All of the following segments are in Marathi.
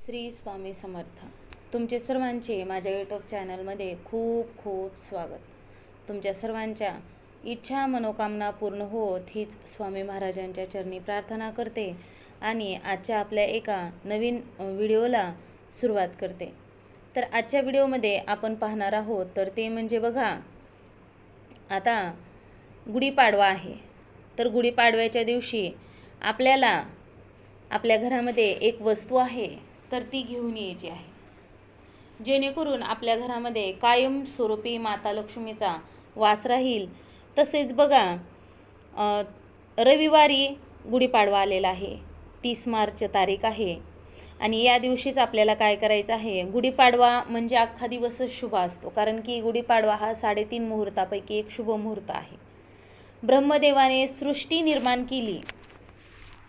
श्री स्वामी समर्थ. तुमचे सर्वांचे माझ्या यूट्यूब चॅनलमध्ये खूप खूप स्वागत. तुमच्या सर्वांच्या इच्छा मनोकामना पूर्ण होत हीच स्वामी महाराजांच्या चरणी प्रार्थना करते आणि आजच्या आपल्या एका नवीन व्हिडिओला सुरुवात करते. तर आजच्या व्हिडिओमध्ये आपण पाहणार आहोत तर ते म्हणजे बघा आता गुढीपाडवा आहे. तर गुढीपाडव्याच्या दिवशी आपल्याला आपल्या घरामध्ये एक वस्तू आहे. तर ती घेऊन यायची आहे. जेणेकरून आपल्या घरामध्ये कायमस्वरूपी माता लक्ष्मीचा वास राहील. तसेच बघा रविवारी गुढीपाडवा आलेला आहे. तीस मार्च तारीख आहे. आणि या दिवशीच आपल्याला काय करायचं आहे? गुढीपाडवा म्हणजे अख्खा दिवसच शुभ असतो. कारण की गुढीपाडवा हा साडेतीन मुहूर्तापैकी एक शुभ मुहूर्त आहे. ब्रह्मदेवाने सृष्टी निर्माण केली.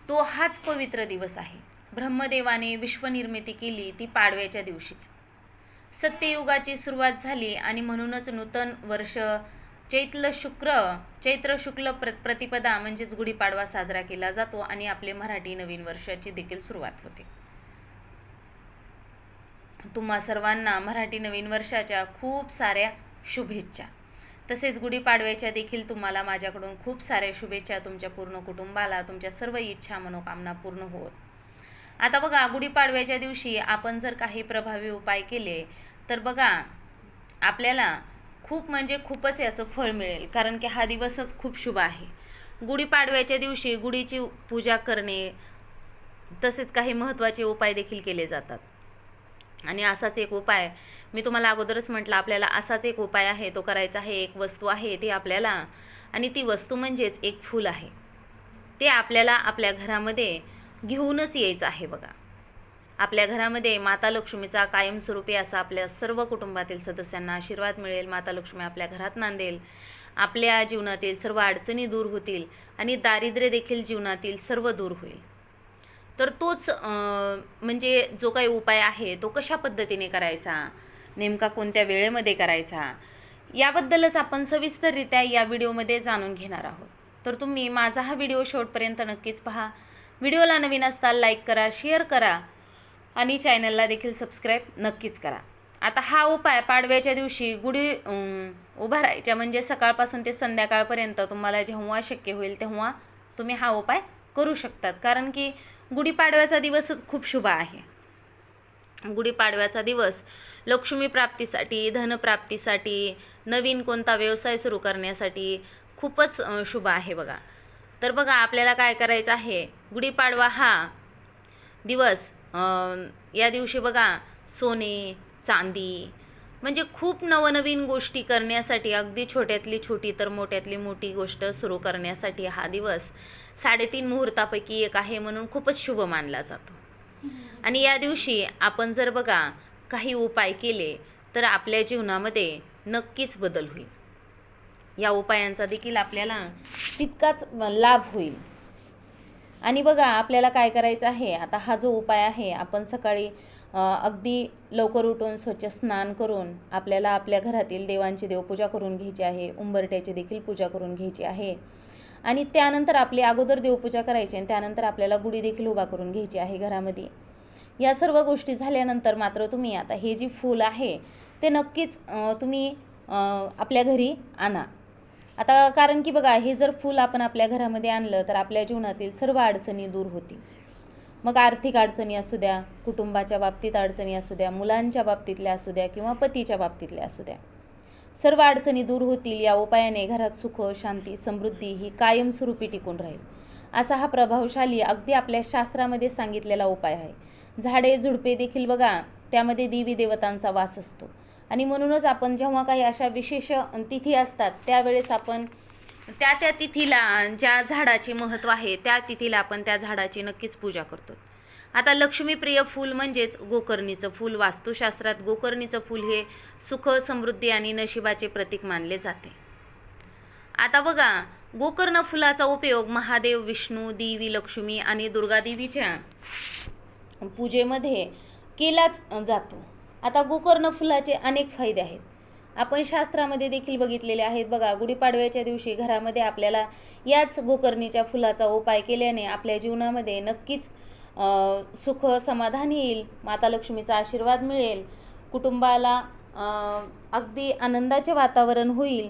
तो हाच पवित्र दिवस आहे. ब्रह्मदेवाने विश्वनिर्मिती केली ती पाडव्याच्या दिवशीच. सत्ययुगाची सुरुवात झाली आणि म्हणूनच नूतन वर्ष चैत्र शुक्र चैत्र शुक्ल प्र प्रतिपदा म्हणजेच गुढीपाडवा साजरा केला जातो आणि आपले मराठी नवीन वर्षाची देखील सुरुवात होते. तुम्हा सर्वांना मराठी नवीन वर्षाच्या खूप साऱ्या शुभेच्छा. तसेच गुढीपाडव्याच्या देखील तुम्हाला माझ्याकडून खूप साऱ्या शुभेच्छा तुमच्या पूर्ण कुटुंबाला तुमच्या सर्व इच्छा मनोकामना पूर्ण होत. आता बघा गुढीपाडव्याच्या दिवशी आपण जर काही प्रभावी उपाय केले तर बघा आपल्याला खूप म्हणजे खूपच याचं फळ मिळेल कारण की हा दिवसच खूप शुभ आहे. गुढीपाडव्याच्या दिवशी गुढीची पूजा करणे तसेच काही महत्त्वाचे उपाय देखील केले जातात. आणि असाच एक उपाय मी तुम्हाला अगोदरच म्हटलं आपल्याला असाच एक उपाय आहे तो करायचा आहे एक वस्तू आहे ती आपल्याला आणि ती वस्तू म्हणजेच एक फूल आहे. ते आपल्याला आपल्या घरामध्ये घेऊनच यायचं आहे बघा. आपल्या घरामध्ये माता लक्ष्मीचा कायमस्वरूपी असा आपल्या सर्व कुटुंबातील सदस्यांना आशीर्वाद मिळेल माता लक्ष्मी आपल्या घरात नांदेल. आपल्या जीवनातील सर्व अडचणी दूर होतील आणि दारिद्र्य देखील जीवनातील सर्व दूर होईल. तर तोच म्हणजे जो काही उपाय आहे तो कशा पद्धतीने करायचा? नेमका कोणत्या वेळेमध्ये करायचा? याबद्दलच आपण सविस्तररित्या या व्हिडिओमध्ये जाणून घेणार आहोत. तर तुम्ही माझा हा व्हिडिओ शेवटपर्यंत नक्कीच पहा. व्हिडिओला नवीन असताल लाईक करा शेअर करा आणि चॅनलला देखील सबस्क्राईब नक्कीच करा. आता हा उपाय पाडव्याच्या दिवशी गुढी उभारायच्या म्हणजे सकाळपासून ते संध्याकाळपर्यंत तुम्हाला जेव्हा शक्य होईल तेव्हा तुम्ही हा उपाय करू शकतात. कारण की गुढीपाडव्याचा दिवसच खूप शुभ आहे. गुढीपाडव्याचा दिवस लक्ष्मी प्राप्तीसाठी धनप्राप्तीसाठी नवीन कोणता व्यवसाय सुरू करण्यासाठी खूपच शुभ आहे बघा. तर बघा आपल्याला काय करायचं आहे? गुढीपाडवा हा दिवस या दिवशी बघा सोने चांदी म्हणजे खूप नवनवीन गोष्टी करण्यासाठी अगदी छोट्यातली छोटी तर मोठ्यातली मोठी गोष्ट सुरू करण्यासाठी हा दिवस साडेतीन मुहूर्तापैकी एक आहे म्हणून खूपच शुभ मानला जातो. आणि या दिवशी आपण जर बघा काही उपाय केले तर आपल्या जीवनामध्ये नक्कीच बदल होईल. या उपायांचा देखील आपल्याला तितकाच लाभ होईल. आणि बघा आपल्याला काय करायचं आहे? आता हा जो उपाय आहे आपण सकाळी अगदी लवकर उठून स्वच्छ स्नान करून आपल्याला आपल्या घरातील देवांची देवपूजा करून घ्यायची आहे उंबरट्याची देखील पूजा करून घ्यायची आहे. आणि त्यानंतर आपली अगोदर देवपूजा करायची आणि त्यानंतर आपल्याला गुढी देखील उभा करून घ्यायची आहे घरामध्ये. या सर्व गोष्टी झाल्यानंतर मात्र तुम्ही आता हे जी फूल आहे ते नक्कीच तुम्ही आपल्या घरी आणा. आता कारण की बघा हे जर फूल आपण आपल्या घरामध्ये आणलं तर आपल्या जीवनातील सर्व अडचणी दूर होतील. मग आर्थिक अडचणी असू द्या कुटुंबाच्या बाबतीत अडचणी असू द्या मुलांच्या बाबतीतल्या असू द्या किंवा पतीच्या बाबतीतल्या असू द्या. सर्व अडचणी दूर होतील या उपायाने घरात सुख शांती समृद्धी ही कायमस्वरूपी टिकून राहील. असा हा प्रभावशाली अगदी आपल्या शास्त्रामध्ये सांगितलेला उपाय आहे. झाडे झुडपे देखील बघा त्यामध्ये देवी देवतांचा वास असतो. आणि म्हणूनच आपण जेव्हा काही अशा विशेष तिथी असतात त्यावेळेस आपण त्या त्या तिथीला ज्या झाडाचे महत्त्व आहे त्या तिथीला आपण त्या झाडाची नक्कीच पूजा करतो. आता लक्ष्मीप्रिय फूल म्हणजेच गोकर्णीचं फूल. वास्तुशास्त्रात गोकर्णीचं फूल हे सुख समृद्धी आणि नशिबाचे प्रतीक मानले जाते. आता बघा गोकर्ण फुलाचा उपयोग महादेव विष्णू देवी लक्ष्मी आणि दुर्गादेवीच्या पूजेमध्ये केलाच जातो. आता गोकर्ण फुलाचे अनेक फायदे आहेत. आपण शास्त्रामध्ये देखील बघितलेले आहेत. बघा गुढीपाडव्याच्या दिवशी घरामध्ये आपल्याला याच गोकर्णीच्या फुलाचा उपाय केल्याने आपल्या जीवनामध्ये नक्कीच सुख समाधान येईल माता लक्ष्मीचा आशीर्वाद मिळेल कुटुंबाला अगदी आनंदाचे वातावरण होईल.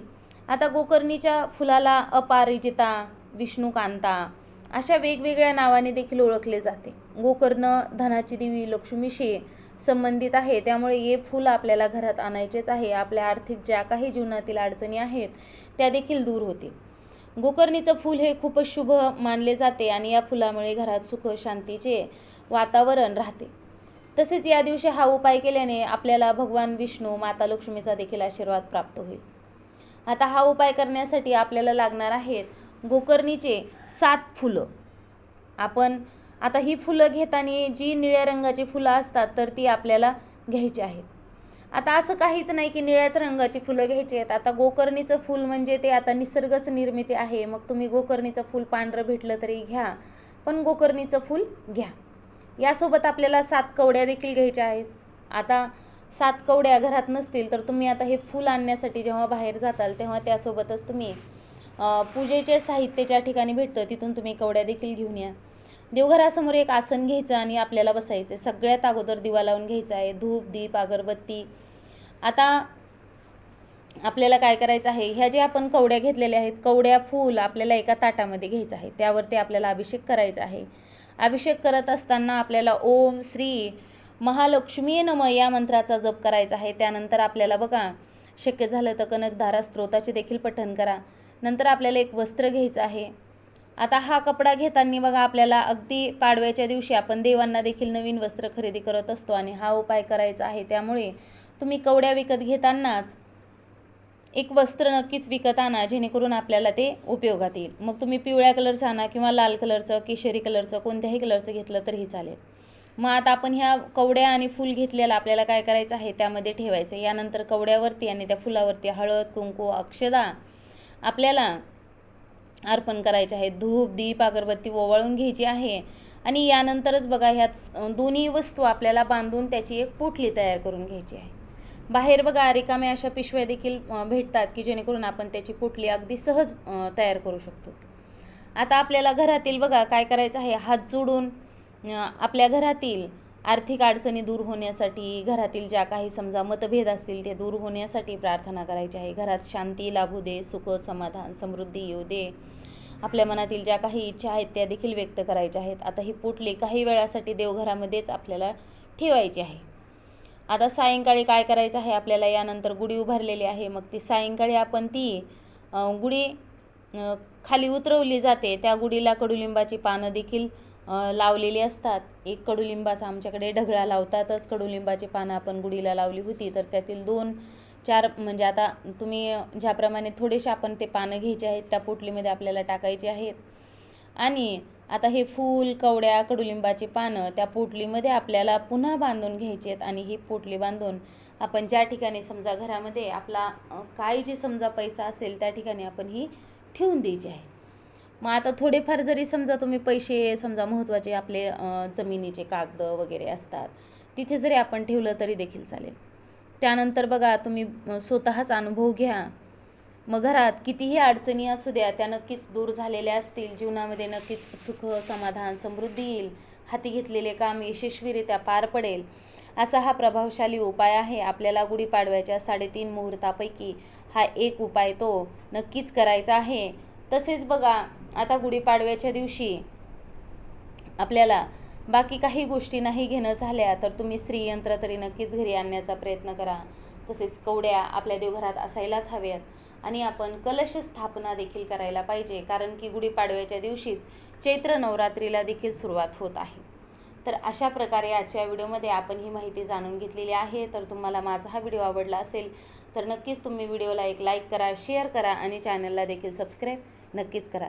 आता गोकर्णीच्या फुलाला अपारिजिता विष्णुकांता अशा वेगवेगळ्या नावाने देखील ओळखले जाते. गोकर्ण धनाची देवी लक्ष्मीशी संबंधित आहे. त्यामुळे हे फूल आपल्याला घरात आणायचेच आहे. आपल्या आर्थिक ज्या काही जीवनातील अडचणी आहेत त्या देखील दूर होतील. गोकर्णीचं फूल हे खूपच शुभ मानले जाते आणि या फुलामुळे घरात सुख शांतीचे वातावरण राहते. तसेच या दिवशी हा उपाय केल्याने आपल्याला भगवान विष्णू माता लक्ष्मीचा देखील आशीर्वाद प्राप्त होईल. आता हा उपाय करण्यासाठी आपल्याला लागणार आहेत गोकर्णीचे सात फुलं. आपण आता ही फुलं घेताना जी निळ्या रंगाची फुलं असतात तर ती आपल्याला घ्यायची आहेत. आता असं काहीच नाही की निळ्याच रंगाची फुलं घ्यायची आहेत. आता गोकर्णीचं फूल म्हणजे ते आता निसर्गच निर्मिती आहे. मग तुम्ही गोकर्णीचं फूल पांढरं भेटलं तरी घ्या पण गोकर्णीचं फूल घ्या. यासोबत आपल्याला सात कवड्या देखील घ्यायच्या आहेत. आता सात कवड्या घरात नसतील तर तुम्ही आता हे फूल आणण्यासाठी जेव्हा बाहेर जाताल तेव्हा त्यासोबतच तुम्ही पूजेचे साहित्य ज्या ठिकाणी भेटतं तिथून तुम्ही कवड्या देखील घेऊन या. देवघरासमोर एक आसन घ्यायचं आणि आपल्याला बसायचं आहे सगळ्यात अगोदर दिवा लावून घ्यायचा आहे. धूप दीप अगरबत्ती. आता आपल्याला काय करायचं आहे? ह्या जे आपण कवड्या घेतलेल्या आहेत कवड्या फूल आपल्याला एका ताटामध्ये घ्यायचं आहे. त्यावरती आपल्याला अभिषेक करायचा आहे. अभिषेक करत असताना आपल्याला ओम श्री महालक्ष्मी नम या मंत्राचा जप करायचा आहे. त्यानंतर आपल्याला बघा शक्य झालं तर कनकधारा स्त्रोताचे देखील पठण करा. नंतर आपल्याला एक वस्त्र घ्यायचं आहे. आता हा कपडा घेताना बघा आपल्याला अगदी पाडव्याच्या दिवशी आपण देवांना देखील नवीन वस्त्र खरेदी करत असतो आणि हा उपाय करायचा आहे. त्यामुळे तुम्ही कवड्या विकत घेतानाच एक वस्त्र नक्कीच विकत आणा जेणेकरून आपल्याला ते उपयोगात येईल. मग तुम्ही पिवळ्या कलरचं आणा किंवा लाल कलरचं केशरी कलरचं कोणत्याही कलरचं घेतलं तरीही चालेल. मग आता आपण ह्या कवड्या आणि फूल घेतलेलं आपल्याला काय करायचं आहे त्यामध्ये ठेवायचं यानंतर कवड्यावरती आणि त्या फुलावरती हळद कुंकू अक्षदा आपल्याला अर्पण करायचे आहे धूप दीप अगरबत्ती ओवाळून घ्यायची आहे. आणि यानंतरच बघा ह्यात दोन्ही वस्तू आपल्याला बांधून त्याची एक पोटली तयार करून घ्यायची आहे. बाहेर बघा रिकाम्या अशा पिशव्या देखील भेटतात की जेणेकरून आपण त्याची पोटली अगदी सहज तयार करू शकतो. आता आपल्याला घरातील बघा काय करायचं आहे? हात जोडून आपल्या घरातील आर्थिक अडचणी दूर होण्यासाठी घरातील ज्या काही समजा मतभेद असतील ते दूर होण्यासाठी प्रार्थना करायची आहे. घरात शांती लाभू दे सुख समाधान समृद्धी येऊ दे. आपल्या मनातील ज्या काही इच्छा आहेत त्या देखील व्यक्त करायच्या आहेत. आता ही पुटली काही वेळासाठी देवघरामध्येच आपल्याला ठेवायची आहे. आता सायंकाळी काय करायचं आहे? आपल्याला यानंतर गुढी उभारलेली आहे. मग ती सायंकाळी आपण ती गुढी खाली उतरवली जाते. त्या गुढीला कडुलिंबाची पानं देखील लावलेली असतात. एक कडुलिंबाचा आमच्याकडे ढगळा लावतातच. कडुलिंबाची पानं आपण गुढीला लावली होती तर त्यातील दोन चार म्हणजे आता तुम्ही ज्याप्रमाणे थोडेसे आपण ते पानं घ्यायचे आहेत त्या पोटलीमध्ये आपल्याला टाकायचे आहेत. आणि आता हे फूल कवड्या कडुलिंबाची पानं त्या पोटलीमध्ये आपल्याला पुन्हा बांधून घ्यायची आहेत आणि ही पोटली बांधून आपण ज्या ठिकाणी समजा घरामध्ये आपला काय जे समजा पैसा असेल त्या ठिकाणी आपण ही ठेवून द्यायची आहे मग आता थोडेफार जरी समजा तुम्ही पैसे समजा महत्त्वाचे आपले जमिनीचे कागद वगैरे असतात तिथे जरी आपण ठेवलं तरी देखील चालेल. त्यानंतर बघा तुम्ही स्वतःच अनुभव घ्या. मग घरात कितीही अडचणी असू द्या त्या नक्कीच दूर झालेल्या असतील जीवनामध्ये नक्कीच सुख समाधान समृद्धी येईल. हाती घेतलेले काम यशस्वीरित्या पार पडेल. असा हा प्रभावशाली उपाय आहे. आपल्याला गुढीपाडव्याच्या साडेतीन मुहूर्तापैकी हा एक उपाय तो नक्कीच करायचा आहे. तसेच बघा आता गुढीपाडव्याच्या दिवशी आपल्याला बाकी काही गोष्टी नाही घेणं झाल्या तर तुम्ही स्त्रीयंत्र तरी नक्कीच घरी आणण्याचा प्रयत्न करा. तसेच कवड्या आपल्या देवघरात असायलाच हव्यात आणि आपण कलश स्थापना देखील करायला पाहिजे कारण की गुढीपाडव्याच्या दिवशीच चैत्र नवरात्रीला देखील सुरुवात होत आहे. तर अशा प्रकारे आजच्या व्हिडिओमध्ये आपण ही माहिती जाणून घेतलेली आहे. तर तुम्हाला माझा हा व्हिडिओ आवडला असेल तर नक्कीच तुम्ही व्हिडिओला एक लाईक करा शेअर करा आणि चॅनलला देखील सबस्क्राईब नक्कीच करा.